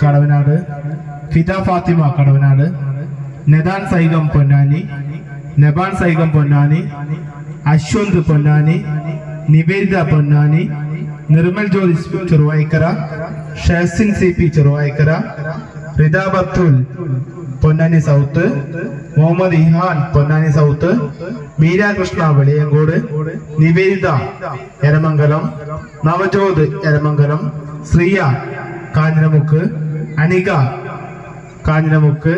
Kadavanad Fida Fathima Kadavanad Nedan Saigam Ponnani Neban Saigam Ponnani Ashwanth Ponnani Niveditha Ponnani Nirmal Jyothi Cheruvayikkara Shahsin C P Cheruvayikkara Rida Bathul Ponnani south Muhammad Ihan Ponnani south Meerakrishna Veliyankode Niveditha Eramangalam Navjot Eramangalam Shreya Kanjiramukku Anika Kanjiramukku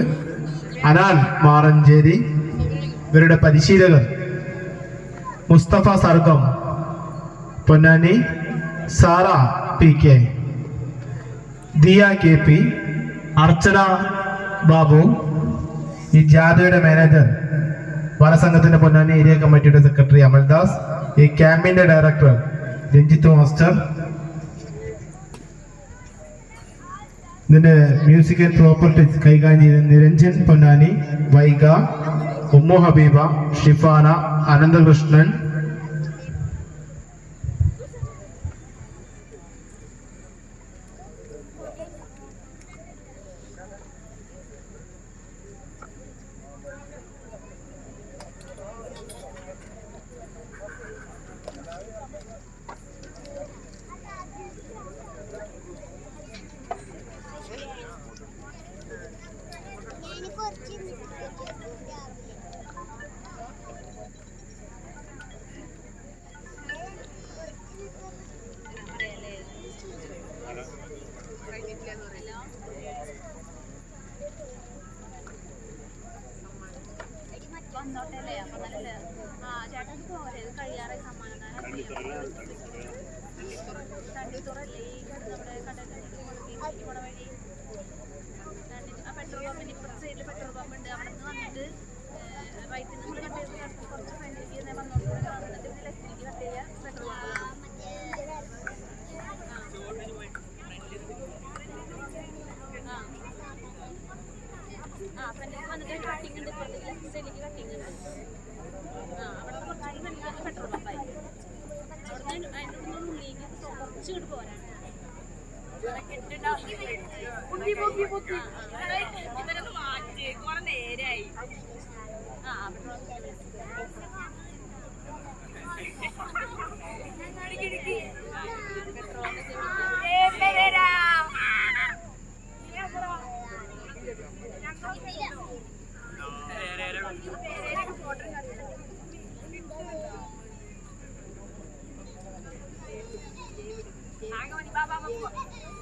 Anan Maranchery ഇവരുടെ പരിശീലകർ Mustafa Sargam Ponnani Sara P K Diya K P Archana Babu ഈ ജാഥയുടെ manager വനസംഘത്തിന്റെ Ponnani area കമ്മിറ്റിയുടെ secretary Amaldas ഈ ക്യാമ്പിന്റെ director Ranjith master ഇതിന്റെ music and properties കൈകാര്യം ചെയ്ത നിരഞ്ജൻ പൊന്നാനി വൈഗ ഉമ്മു ഹബീബ ഷിഫാന അനന്തകൃഷ്ണൻ വന്നോട്ടല്ലേ അപ്പൊ നല്ല ആ ചേട്ടൻ പോരെ കഴിയാറായി സമ്മാനദാനം തണ്ടിത്തുറല്ലേ വന്നിട്ട് കട്ടിങ് ഉണ്ട് ഇപ്പുറത്തേക്ക് ലെഫ്റ്റ് സൈഡിലേക്ക് കട്ടിങ് ഉണ്ട് ആ അവിടെ കുറച്ച് നല്ല പെട്രോൾ പമ്പായി അവിടെ നിന്ന് അതിന്റെ ഉള്ളിൽ ഉള്ളിലേക്ക് കുറച്ച് ഇങ്ങോട്ട് പോരാണ് ഇവരൊന്ന് Nagamani Baba Mapu.